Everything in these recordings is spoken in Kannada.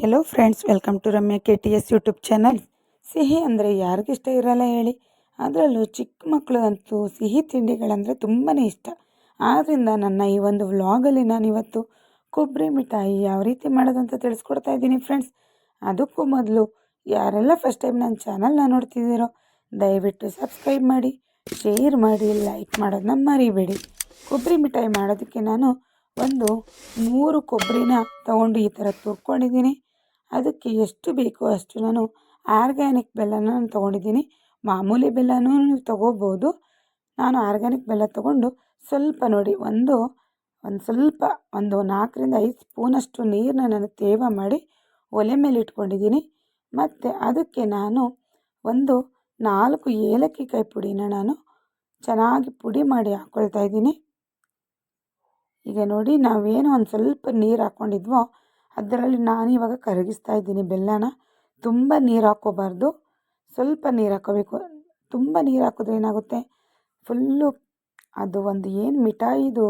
Hello friends welcome to Ramya K T S YouTube channel ಸಿಹಿ ಅಂದರೆ ಯಾರಿಗಿಷ್ಟ ಇರಲ್ಲ ಹೇಳಿ. ಅದರಲ್ಲೂ ಚಿಕ್ಕ ಮಕ್ಕಳಿಗಂತೂ ಸಿಹಿ ತಿಂಡಿಗಳಂದರೆ ತುಂಬಾ ಇಷ್ಟ. ಆದ್ದರಿಂದ ನನ್ನ ಈ ಒಂದು ವ್ಲಾಗಲ್ಲಿ ನಾನು ಇವತ್ತು ಕೊಬ್ಬರಿ ಮಿಠಾಯಿ ಯಾವ ರೀತಿ ಮಾಡೋದಂತ ತಿಳಿಸ್ಕೊಡ್ತಾ ಇದ್ದೀನಿ ಫ್ರೆಂಡ್ಸ್ ಅದಕ್ಕೂ ಮೊದಲು ಯಾರೆಲ್ಲ ಫಸ್ಟ್ ಟೈಮ್ ನನ್ನ ಚಾನಲ್ನ ನೋಡ್ತಿದ್ದೀರೋ, ದಯವಿಟ್ಟು ಸಬ್ಸ್ಕ್ರೈಬ್ ಮಾಡಿ ಶೇರ್ ಮಾಡಿ ಲೈಕ್ ಮಾಡೋದನ್ನ ಮರಿಬೇಡಿ. ಕೊಬ್ಬರಿ ಮಿಠಾಯಿ ಮಾಡೋದಕ್ಕೆ ನಾನು ಒಂದು ಮೂರು ಕೊಬ್ಬರಿನ ತಗೊಂಡು ಈ ಥರ ತುರ್ಕೊಂಡಿದ್ದೀನಿ. ಅದಕ್ಕೆ ಎಷ್ಟು ಬೇಕೋ ಅಷ್ಟು ನಾನು ಆರ್ಗ್ಯಾನಿಕ್ ಬೆಲ್ಲನ ನಾನು ತೊಗೊಂಡಿದ್ದೀನಿ. ಮಾಮೂಲಿ ಬೆಲ್ಲನೂ ನೀವು ತೊಗೋಬೋದು. ನಾನು ಆರ್ಗ್ಯಾನಿಕ್ ಬೆಲ್ಲ ತೊಗೊಂಡು ಸ್ವಲ್ಪ ನೋಡಿ ಒಂದು ಒಂದು ಸ್ವಲ್ಪ ಒಂದು ನಾಲ್ಕರಿಂದ ಐದು ಸ್ಪೂನಷ್ಟು ನೀರನ್ನ ನಾನು ತೇವ ಮಾಡಿ ಒಲೆ ಮೇಲೆ ಇಟ್ಕೊಂಡಿದ್ದೀನಿ. ಮತ್ತು ಅದಕ್ಕೆ ನಾನು ಒಂದು ನಾಲ್ಕು ಏಲಕ್ಕಿ ಕಾಯಿ ಪುಡಿನ ನಾನು ಚೆನ್ನಾಗಿ ಪುಡಿ ಮಾಡಿ ಹಾಕ್ಕೊಳ್ತಾ ಇದ್ದೀನಿ. ಈಗ ನೋಡಿ ನಾವೇನು ಒಂದು ಸ್ವಲ್ಪ ನೀರು ಹಾಕ್ಕೊಂಡಿದ್ವೋ ಅದರಲ್ಲಿ ನಾನು ಇವಾಗ ಕರಗಿಸ್ತಾ ಇದ್ದೀನಿ ಬೆಲ್ಲನ. ತುಂಬ ನೀರು ಹಾಕ್ಕೋಬಾರ್ದು. ಸ್ವಲ್ಪ ನೀರು ಹಾಕ್ಕೋಬೇಕು. ತುಂಬ ನೀರು ಹಾಕಿದ್ರೆ ಏನಾಗುತ್ತೆ? ಫುಲ್ಲು ಅದು ಒಂದು ಏನು ಮಿಠಾಯಿದು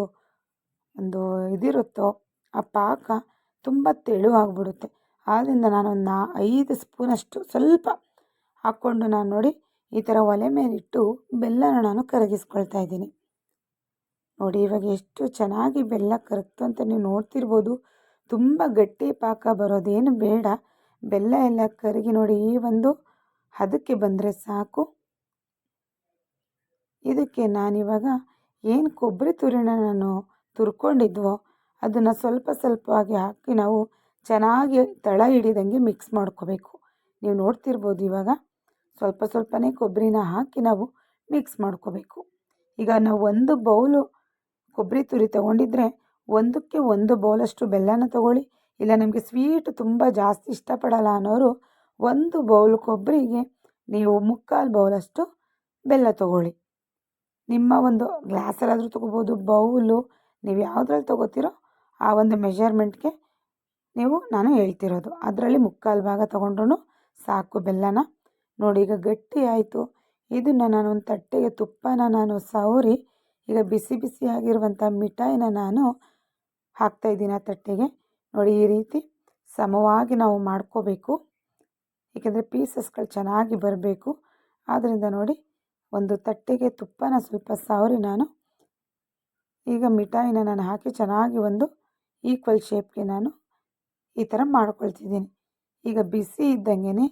ಒಂದು ಇದಿರುತ್ತೋ, ಆ ಪಾಕ ತುಂಬ ತೆಳುವಾಗ್ಬಿಡುತ್ತೆ. ಆದ್ದರಿಂದ ನಾನು ಒಂದು ನಾ ಐದು ಸ್ಪೂನಷ್ಟು ಸ್ವಲ್ಪ ಹಾಕ್ಕೊಂಡು ನಾನು ನೋಡಿ ಈ ಥರ ಒಲೆ ಮೇಲಿಟ್ಟು ಬೆಲ್ಲನ ನಾನು ಕರಗಿಸ್ಕೊಳ್ತಾ ಇದ್ದೀನಿ. ನೋಡಿ ಇವಾಗ ಎಷ್ಟು ಚೆನ್ನಾಗಿ ಬೆಲ್ಲ ಕರಗ್ತು ಅಂತ ನೀವು ನೋಡ್ತಿರ್ಬೋದು. ತುಂಬ ಗಟ್ಟಿ ಪಾಕ ಬರೋದೇನು ಬೇಡ. ಬೆಲ್ಲ ಎಲ್ಲ ಕರಗಿ ನೋಡಿ ಈ ಒಂದು ಹದಕ್ಕೆ ಬಂದರೆ ಸಾಕು. ಇದಕ್ಕೆ ನಾನಿವಾಗ ಏನು ಕೊಬ್ಬರಿ ತುರಿನ ನಾನು ತುರ್ಕೊಂಡಿದ್ವೋ ಅದನ್ನು ಸ್ವಲ್ಪ ಸ್ವಲ್ಪವಾಗಿ ಹಾಕಿ ನಾವು ಚೆನ್ನಾಗಿ ತಳ ಹಿಡಿದಂಗೆ ಮಿಕ್ಸ್ ಮಾಡ್ಕೋಬೇಕು. ನೀವು ನೋಡ್ತಿರ್ಬೋದು ಇವಾಗ ಸ್ವಲ್ಪ ಸ್ವಲ್ಪನೇ ಕೊಬ್ಬರಿನ ಹಾಕಿ ನಾವು ಮಿಕ್ಸ್ ಮಾಡ್ಕೋಬೇಕು. ಈಗ ನಾವು ಒಂದು ಬೌಲು ಕೊಬ್ಬರಿ ತುರಿ ತೊಗೊಂಡಿದ್ರೆ ಒಂದಕ್ಕೆ ಒಂದು ಬೌಲಷ್ಟು ಬೆಲ್ಲನ ತಗೊಳ್ಳಿ. ಇಲ್ಲ, ನಮಗೆ ಸ್ವೀಟ್ ತುಂಬ ಜಾಸ್ತಿ ಇಷ್ಟಪಡಲ್ಲ ಅನ್ನೋರು ಒಂದು ಬೌಲ್ ಕೊಬ್ಬರಿಗೆ ನೀವು ಮುಕ್ಕಾಲು ಬೌಲಷ್ಟು ಬೆಲ್ಲ ತಗೊಳ್ಳಿ. ನಿಮ್ಮ ಒಂದು ಗ್ಲಾಸಲ್ಲಾದರೂ ತೊಗೋಬೋದು ಬೌಲು, ನೀವು ಯಾವುದ್ರಲ್ಲಿ ತೊಗೋತೀರೋ ಆ ಒಂದು ಮೆಷರ್ಮೆಂಟ್ಗೆ ನೀವು, ನಾನು ಹೇಳ್ತಿರೋದು. ಅದರಲ್ಲಿ ಮುಕ್ಕಾಲು ಭಾಗ ತೊಗೊಂಡ್ರೂ ಸಾಕು ಬೆಲ್ಲನ. ನೋಡಿ, ಈಗ ಗಟ್ಟಿ ಆಯಿತು. ಇದನ್ನು ನಾನು ಒಂದು ತಟ್ಟೆಗೆ ತುಪ್ಪನ ನಾನು ಸವರಿ, ಈಗ ಬಿಸಿ ಬಿಸಿಯಾಗಿರುವಂಥ ಮಿಠಾಯಿನ ನಾನು ಹಾಕ್ತಾಯಿದ್ದೀನಿ ಆ ತಟ್ಟೆಗೆ. ನೋಡಿ, ಈ ರೀತಿ ಸಮವಾಗಿ ನಾವು ಮಾಡ್ಕೋಬೇಕು. ಏಕೆಂದರೆ ಪೀಸಸ್ಗಳು ಚೆನ್ನಾಗಿ ಬರಬೇಕು. ಆದ್ದರಿಂದ ನೋಡಿ, ಒಂದು ತಟ್ಟೆಗೆ ತುಪ್ಪನ ಸ್ವಲ್ಪ ಸವರಿ ನಾನು ಈಗ ಮಿಠಾಯಿನ ನಾನು ಹಾಕಿ ಚೆನ್ನಾಗಿ ಒಂದು ಈಕ್ವಲ್ ಶೇಪ್ಗೆ ನಾನು ಈ ಥರ ಮಾಡ್ಕೊಳ್ತಿದ್ದೀನಿ. ಈಗ ಬಿಸಿ ಇದ್ದಂಗೆ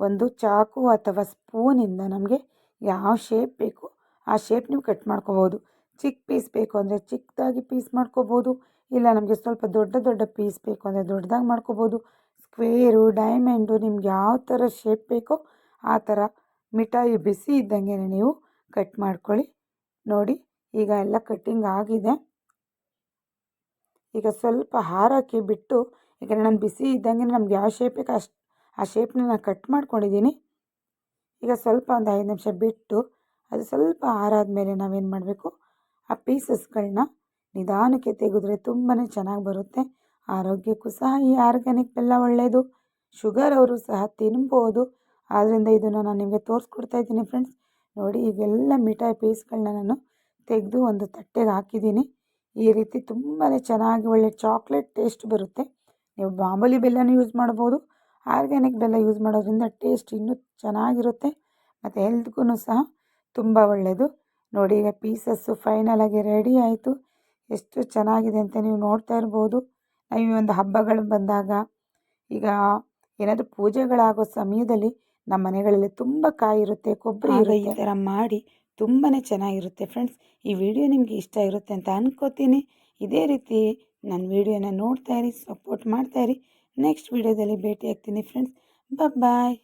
ಒಂದು ಚಾಕು ಅಥವಾ ಸ್ಪೂನಿಂದ ನಮಗೆ ಯಾವ ಶೇಪ್ ಬೇಕು ಆ ಶೇಪ್ ನೀವು ಕಟ್ ಮಾಡ್ಕೋಬೋದು. ಚಿಕ್ಕ ಪೀಸ್ ಬೇಕು ಅಂದರೆ ಚಿಕ್ಕದಾಗಿ ಪೀಸ್ ಮಾಡ್ಕೋಬೋದು. ಇಲ್ಲ, ನಮಗೆ ಸ್ವಲ್ಪ ದೊಡ್ಡ ದೊಡ್ಡ ಪೀಸ್ ಬೇಕು ಅಂದರೆ ದೊಡ್ಡದಾಗಿ ಮಾಡ್ಕೋಬೋದು. ಸ್ಕ್ವೇರು, ಡೈಮಂಡು ನಿಮ್ಗೆ ಯಾವ ಥರ ಶೇಪ್ ಬೇಕೋ ಆ ಥರ ಮಿಠಾಯಿ ಬಿಸಿ ಇದ್ದಂಗೆ ನೀವು ಕಟ್ ಮಾಡ್ಕೊಳ್ಳಿ. ನೋಡಿ, ಈಗ ಎಲ್ಲ ಕಟ್ಟಿಂಗ್ ಆಗಿದೆ. ಈಗ ಸ್ವಲ್ಪ ಹಾರಕ್ಕೆ ಬಿಟ್ಟು, ಈಗ ನಾನು ಬಿಸಿ ಇದ್ದಂಗೆ ನಮ್ಗೆ ಯಾವ ಶೇಪ್ ಬೇಕು ಅಷ್ಟು, ಆ ಶೇಪ್ನ ನಾನು ಕಟ್ ಮಾಡ್ಕೊಂಡಿದ್ದೀನಿ ಈಗ ಸ್ವಲ್ಪ ಒಂದು ಐದು ನಿಮಿಷ ಬಿಟ್ಟು, ಅದು ಸ್ವಲ್ಪ ಹಾರಾದ ಮೇಲೆ ನಾವೇನು ಮಾಡಬೇಕು? ಆ ಪೀಸಸ್ಗಳನ್ನ ನಿಧಾನಕ್ಕೆ ತೆಗೆದ್ರೆ ತುಂಬಾ ಚೆನ್ನಾಗಿ ಬರುತ್ತೆ. ಆರೋಗ್ಯಕ್ಕೂ ಸಹ ಈ ಆರ್ಗ್ಯಾನಿಕ್ ಬೆಲ್ಲ ಒಳ್ಳೆಯದು ಶುಗರ್ ಅವರು ಸಹ ತಿನ್ಬೋದು. ಆದ್ದರಿಂದ ಇದನ್ನು ನಾನು ನಿಮಗೆ ತೋರಿಸ್ಕೊಡ್ತಾ ಇದ್ದೀನಿ ಫ್ರೆಂಡ್ಸ್. ನೋಡಿ ಈಗೆಲ್ಲ ಮಿಠಾಯಿ ಪೀಸ್ಗಳನ್ನ ನಾನು ತೆಗೆದು ಒಂದು ತಟ್ಟೆಗೆ ಹಾಕಿದ್ದೀನಿ. ಈ ರೀತಿ ತುಂಬಾ ಚೆನ್ನಾಗಿ ಒಳ್ಳೆ ಚಾಕ್ಲೇಟ್ ಟೇಸ್ಟ್ ಬರುತ್ತೆ. ನೀವು ಮಾಮೂಲಿ ಬೆಲ್ಲನೂ ಯೂಸ್ ಮಾಡ್ಬೋದು. ಆರ್ಗ್ಯಾನಿಕ್ ಬೆಲ್ಲ ಯೂಸ್ ಮಾಡೋದ್ರಿಂದ ಟೇಸ್ಟ್ ಇನ್ನೂ ಚೆನ್ನಾಗಿರುತ್ತೆ. ಮತ್ತು ಹೆಲ್ತ್ಗೂ ಸಹ ತುಂಬ ಒಳ್ಳೆಯದು ನೋಡಿ ಈಗ ಪೀಸಸ್ಸು ಫೈನಲಾಗಿ ರೆಡಿ ಆಯಿತು. ಎಷ್ಟು ಚೆನ್ನಾಗಿದೆ ಅಂತ ನೀವು ನೋಡ್ತಾ ಇರ್ಬೋದು. ಈ ಒಂದು ಹಬ್ಬಗಳು ಬಂದಾಗ ಈಗ ಏನಾದರೂ ಪೂಜೆಗಳಾಗೋ ಸಮಯದಲ್ಲಿ ನಮ್ಮ ಮನೆಗಳಲ್ಲಿ ತುಂಬ ಕಾಯಿ ಇರುತ್ತೆ ಕೊಬ್ಬರಿ ಇರೋ ಈ ಥರ ಮಾಡಿ ತುಂಬಾ ಚೆನ್ನಾಗಿರುತ್ತೆ ಫ್ರೆಂಡ್ಸ್. ಈ ವಿಡಿಯೋ ನಿಮಗೆ ಇಷ್ಟ ಇರುತ್ತೆ ಅಂತ ಅಂದ್ಕೋತೀನಿ ಇದೇ ರೀತಿ ನನ್ನ ವಿಡಿಯೋನ ನೋಡ್ತಾ ಇರಿ ಸಪೋರ್ಟ್ ಮಾಡ್ತಾ ಇರಿ. ನೆಕ್ಸ್ಟ್ ವಿಡಿಯೋದಲ್ಲಿ ಭೇಟಿ ಆಗ್ತೀನಿ ಫ್ರೆಂಡ್ಸ್ ಬಾಯ್.